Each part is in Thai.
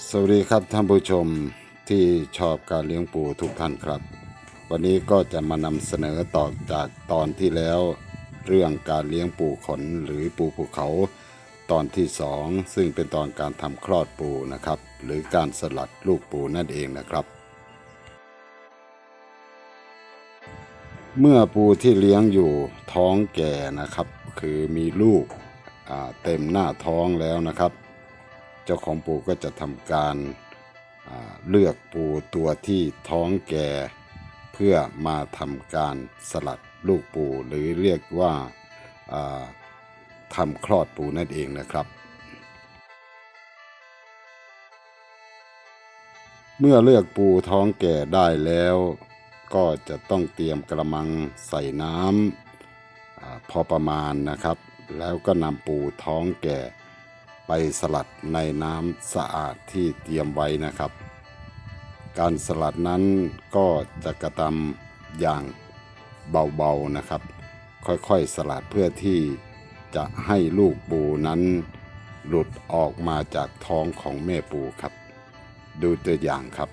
สวัสดีครับท่านผู้ชมที่ชอบการเลี้ยงปูทุกท่านครับ วันนี้ก็จะมานำเสนอต่อจากตอนที่แล้ว เรื่องการเลี้ยงปูขนหรือปูภูเขา ตอนที่สองซึ่งเป็นตอนการทำคลอดปูนะครับ หรือการสลัดลูกปูนั่นเองนะครับ เมื่อปูที่เลี้ยงอยู่ท้องแก่นะครับ คือมีลูกเต็มหน้าท้องแล้วนะครับ เจ้าของปูก็จะทำการเลือกปูตัวที่ท้องแก่ เพื่อมาทำการสลัดลูกปูหรือเรียกว่าทำคลอดปูนั่นเองนะครับ เมื่อเลือกปูท้องแก่ได้แล้ว ก็จะต้องเตรียมกระมังใส่น้ำอพอประมาณนะครับ แล้วก็นำปูท้องแก่ ไปสลัดในน้ำสะอาดที่เตรียมไว้นะครับ การสลัดนั้นก็จะกระทำอย่างเบาๆนะครับ ค่อยๆสลัดเพื่อที่จะให้ลูกปูนั้นหลุดออกมาจากท้องของแม่ปูครับ ดูตัวอย่างครับ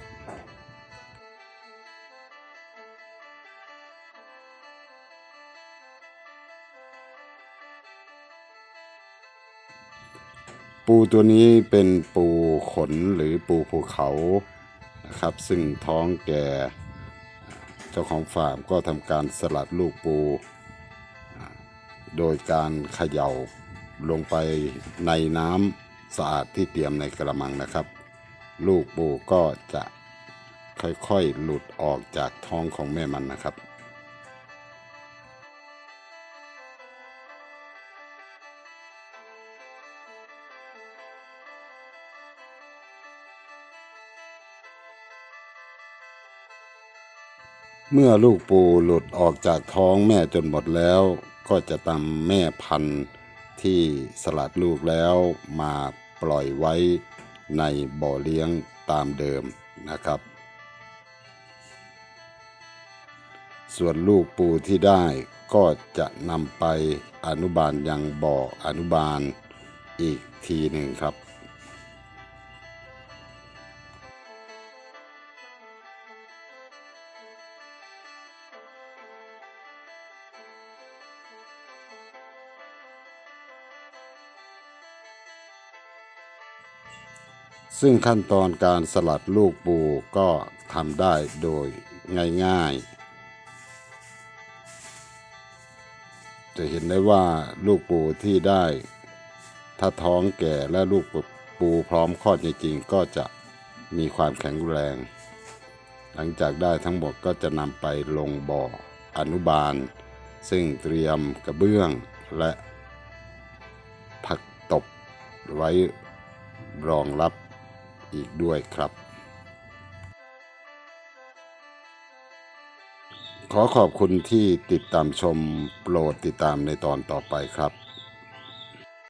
ปูตัวนี้เป็นปูขนหรือปูภูเขานะครับ ซึ่งท้องแก่เจ้าของฟาร์มก็ทำการสลัดลูกปู โดยการเขย่าลงไปในน้ำสะอาดที่เตรียมในกระมังนะครับ ลูกปูก็จะค่อยๆหลุดออกจากท้องของแม่มันนะครับ เมื่อลูกปูหลุดออกจากท้องแม่จนหมดแล้ว ก็จะตำแม่พันธุ์ที่สลัดลูกแล้วมาปล่อยไว้ในบ่อเลี้ยงตามเดิมนะครับ ส่วนลูกปูที่ได้ก็จะนำไปอนุบาลยังบ่ออนุบาลอีกทีหนึ่งครับ ซึ่งขั้นตอนการสลัดลูกปูก็ทำได้โดยง่ายๆ จะเห็นได้ว่าลูกปูที่ได้ ถ้าท้องแก่และลูกปูพร้อมคลอดจริงๆ ก็จะมีความแข็งแรง หลังจากได้ทั้งหมดก็จะนำไปลงบ่ออนุบาล ซึ่งเตรียมกระเบื้องและผักตบไว้รองรับ อีกด้วยครับ ขอขอบคุณที่ติดตามชมโปรดติดตามในตอนต่อไปครับ